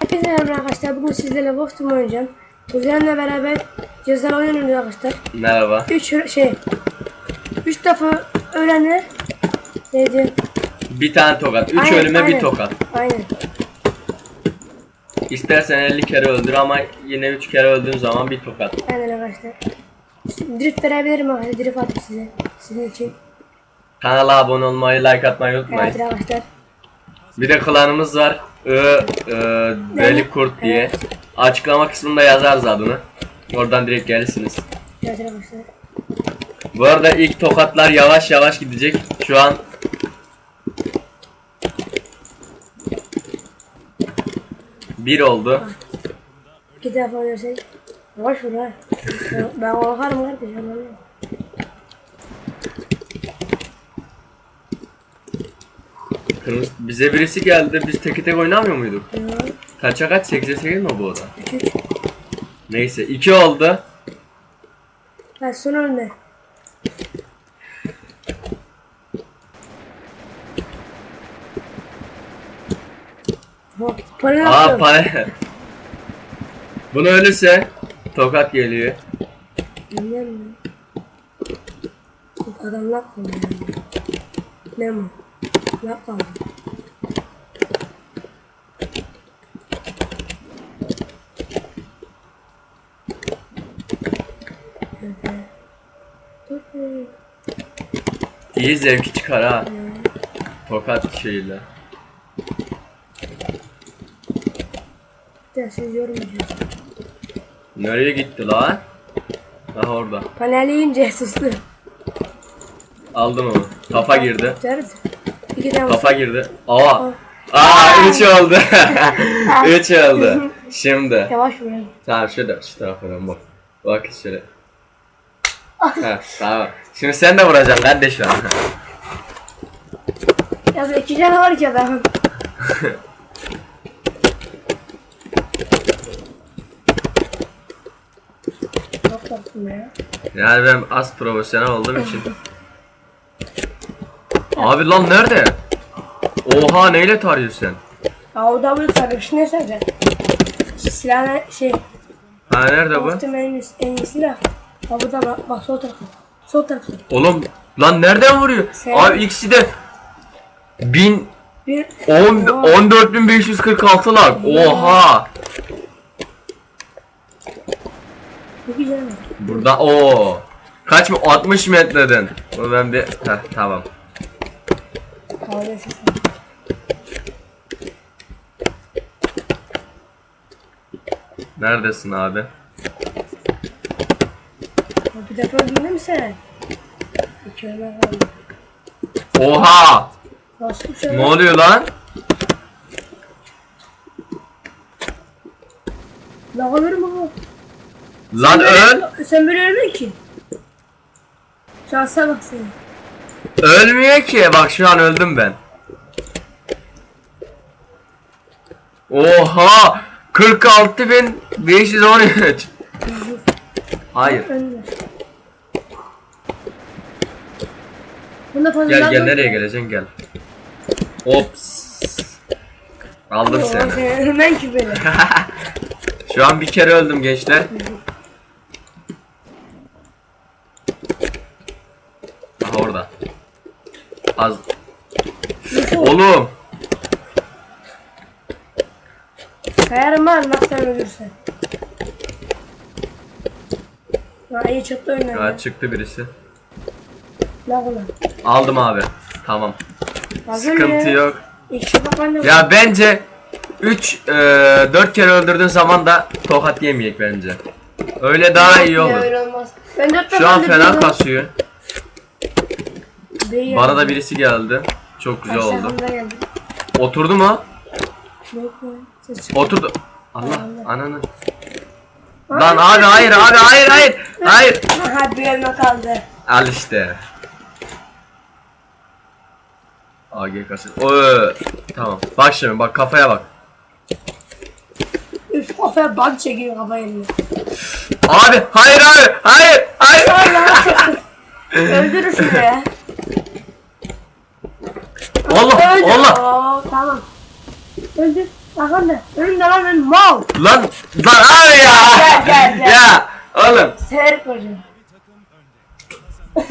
Herkese merhaba arkadaşlar. Bugün sizlerle Boxtum oynayacağım. Kuzenimle beraber oyun oynuyoruz arkadaşlar. Merhaba. 3 şey 3 defa öğrenir. Neydi? Bir tane tokat. Üç Aynen, ölüme aynen. bir tokat. Aynen. İstersen 50 kere öldür ama yine 3 kere öldüğün zaman bir tokat. Aynen arkadaşlar. Drift verebilirim arkadaşlar. Drift atayım size. Sizin için. Kanala abone olmayı, like atmayı unutmayın. Evet arkadaşlar. Bir de klanımız var. Ö, ö, Deli Kurt diye. Açıklama kısmında yazarız adını. Oradan direkt gelirsiniz. Bu arada ilk tokatlar yavaş yavaş gidecek. Şu an bir oldu. 2 defa oynarsak. Yavaş vur ha. Ben- Ben korkarım kardeşim. anladın mı? Kırmızı, bize birisi geldi. Biz teke tek oynamıyor muyduk? Ya, Kaça kaç? 8'e 8 mi bu oda? üç, üç. Neyse 2 oldu. Ha son. Bak, para Aa yaptım. para. Bunu ölürse tokat geliyor. Bilmem mi? Yok, Adam lak kaldı yani. Ne mi? Kaldı. Dur. İyi zevki çıkar ha. Tokat şeyle. Bir de siz yormayacağız. Nereye gitti lan? Aha orada. Paneli yiyince sustu. Aldım onu. Kafa girdi. Tutarız. Tane Kafa girdi. Aa. Aa 3 oldu. 3 oldu. Şimdi. Yavaş vurayım. Tamam şurada şu tarafa dön bak. Bak şöyle. ha, tamam. Şimdi sen de vuracaksın kardeşim. Ya bir iki tane var ki ya. yani ben az profesyonel olduğum için. Abi lan nerede? Oha neyle tarıyorsun sen? Ya o W sarmış ne saracak? Silahla şey. Ha nerede bu? Baktım en iyisi de. Ha burada bak, bak sol tarafı. Sol tarafı. Oğlum lan nereden vuruyor? Sen- Abi ikisi de 1000 Bir. 10 14546 lar. Oha. Bu güzel mi? Burada o kaç mı 60 metreden. Bunu ben bir Heh, tamam. Neredesin abi? Bir defa öldün mi sen? İki örnek kaldı. Oha! Nasıl bir şey Ne lan? oluyor lan? Ne olur mu bu? Lan öl! Sen böyle ölmüyor ki. Şansa bak senin. Ölmüyor ki. Bak şu an öldüm ben. Oha! 46513. Hayır. Önüne. Bunda fazla Gel gel nereye geleceksin gel. Ops. Aldım seni. ki böyle. Şu an bir kere öldüm gençler. Aha orada. Az. Oğlum. Kayarım var bak sen ölürsen. Ha iyi çıktı oyundan Ya çıktı birisi. Lag ulan. Aldım abi. Tamam. Hazır Sıkıntı ya. yok. Ben de Ya bence 3 4 kere öldürdüğün zaman da tokat yemeyek bence. Öyle daha iyi olur. Öyle olmaz. Ben dört Şu an fena kasıyor. Değil Bana da birisi geldi. Çok güzel oldu. Oturdu mu? Yok. Oturdu. Allah ananı. Lan abi hayır abi hayır hayır. Hayır. Aha bir ölme kaldı. Al işte. AG kasır. Oo, tamam. Bak şimdi bak kafaya bak. Üf kafaya bug çekiyor kafaya eline. Abi hayır abi hayır hayır. Öldürür şunu ya. Allah Öldür. Allah. Oo, tamam. Öldür. Arkanda. Önümde lan ben mal. Lan lan abi ya. Gel, gel, gel. ya oğlum Seyrek hocam.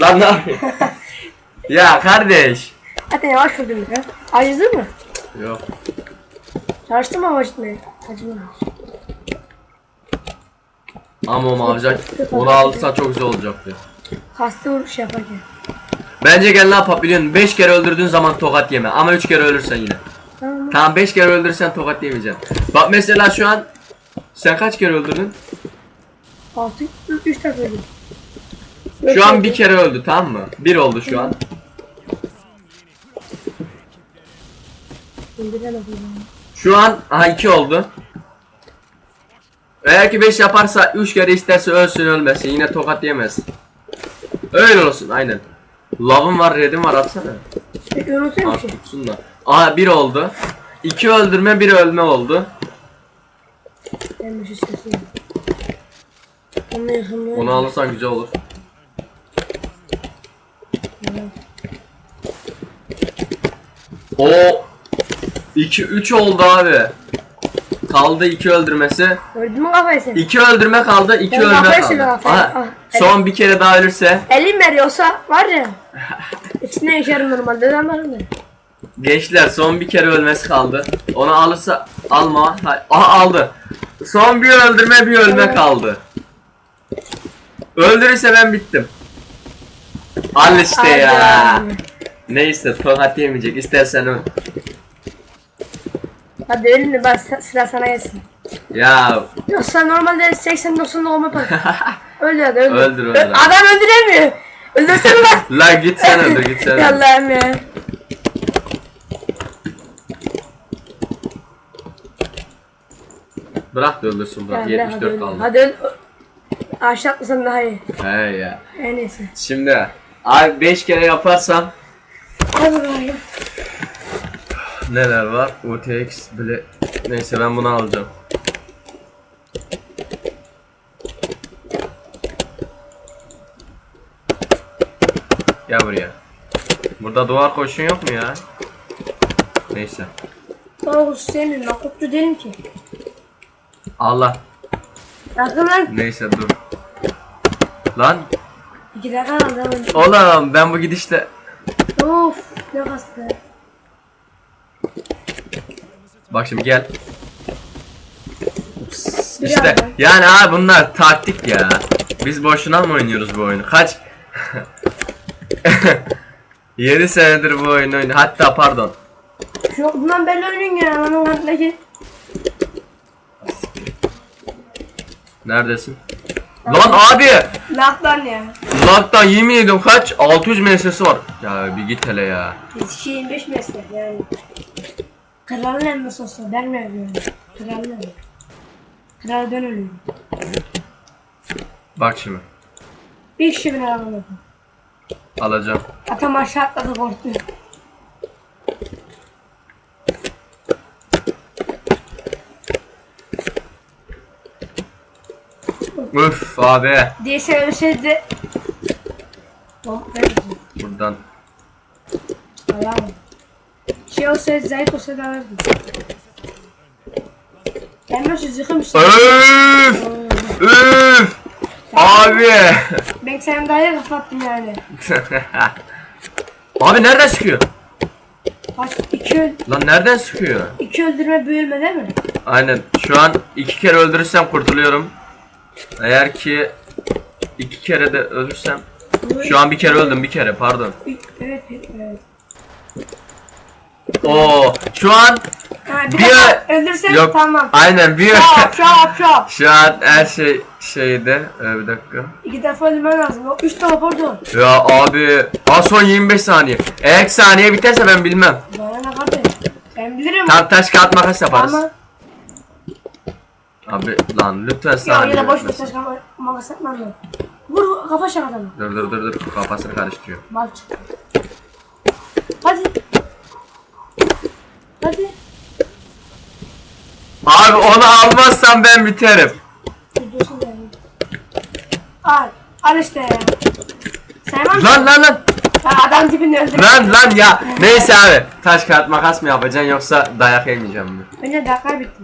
lan ne yapıyorsun? ya kardeş. Hatta yavaş vurdum ya. Acıdı mı? Yok. Çalıştı mı acıtmaya? Acımamış. Ama o mavcak onu alırsa çok güzel olacaktı. Kastı vuruş yaparken. Bence gel ne yapalım biliyorsun 5 kere öldürdüğün zaman tokat yeme ama 3 kere ölürsen yine. Tamam? Tamam 5 kere öldürürsen tokat yemeyeceksin. Bak mesela şu an sen kaç kere öldürdün? Altı, üç, üç tane öldüm. Şu an bir kere öldü tamam mı? Bir oldu şu an. Şu an aha 2 oldu. Eğer ki 5 yaparsa 3 kere isterse ölsün ölmesin yine tokat yemez. Öyle olsun aynen. Lavım var redim var atsana. Musun? tutsun da. Aha 1 oldu. 2 öldürme 1 ölme oldu. Ben bir şey. Onu yakınlığı. Onu alırsan güzel olur. O 2 3 oldu abi. Kaldı 2 öldürmesi. Gördün mü kafayı sen? 2 öldürme kaldı, 2 Ben ölme kafayı kaldı. kafayı. Aha, Ah, son bir kere daha ölürse Elim veriyorsa var ya. İçine yaşarım normalde ben varım ben. gençler son bir kere ölmesi kaldı. Onu alırsa alma. Ha- Aha aldı. Son bir öldürme bir ölme kaldı. Öldürürse ben bittim. Al işte ya. Neyse tokat yemeyecek. İstersen öl. Hadi de ben sıra sana gelsin. Ya Yoksa normalde 80-90'da olma yaparım. Öldür hadi öldür. Öldür, öldür. Adam öldüremiyor. Öldürsene lan. la git sen öldür git sen öldür. Ya. Bırak da öldürsün bırak. Ya, hadi 74 öldür. kaldı. Hadi öl. Aşağı atlasan daha iyi. He ya. En iyisi. Şimdi abi 5 kere yaparsam Hadi bakayım. neler var? UTX bile neyse ben bunu alacağım. Gel buraya. Burada duvar koşun yok mu ya? Neyse. Bana kuş sevmiyorum. Ben kutlu değilim ki. Allah. Yakın lan. Neyse dur. Lan İki dakika kaldı. oğlum ben bu gidişle Of. Ne kastı. Bak şimdi gel. Bir İşte anda. yani abi bunlar taktik ya. Biz boşuna mı oynuyoruz bu oyunu? Kaç? 7 senedir bu oyunu oynuyor. Hatta pardon. Şu bundan belli oynuyorsun ya. O hattaki. Neredesin? Lan abi! Laklan ya. Laktan yemin ediyorum kaç? 600 meselesi var. Ya bir git hele ya. Yetişki 25 meslek yani. Kralın elması olsa ben mi ölüyorum? Kralın elması. Kral ben ölüyorum. Bak şimdi. Bir kişi bile alamadı. Alacağım. Atam aşağı atladı korktu. Üf abi. Ölseydi. Bom, ben öleceğim. Buradan. Allah'ım. Şey olsaydı zayıf olsaydı alırdım. Gelmiyorsunuz yıkılmıştı. Üf! Üf! Abi! Ben senin daha iyi kafa attım yani. abi nereden sıkıyor? Bak iki, öl Lan nereden sıkıyor? iki öldürme büyülme değil mi? Aynen. Şu an iki kere öldürürsem kurtuluyorum. Eğer ki iki kere de ölürsem şu an bir kere öldüm bir kere pardon. Evet evet. Oo şu an Ha, bir Bir- öldürsen yok tamam. aynen bir Şap şap şap. şu an her şey şeyde ee, bir dakika. İki defa öldürmen lazım. O üç defa pardon. Ya abi az son 25 saniye. Eğer ki saniye biterse ben bilmem. Bana ne kardeş? Ben bilirim. Tam taş kağıt makas yaparız. Ama Abi lan lütfen ya saniye. yine boş bir bitmesin. taş kafa makas etmem ben. Vur kafa şak adamı. Dur dur dur dur kafasını karıştırıyor. Mal çıktı. Hadi. Hadi. Abi onu almazsam ben biterim. Gidiyorsun yani. Al. Al işte ya. Lan lan lan. Ha, adam dibini öldürdü. Lan lan ya. Neyse abi. Taş kağıt makas mı yapacaksın yoksa dayak yemeyeceğim mi? Önce dakika bitti.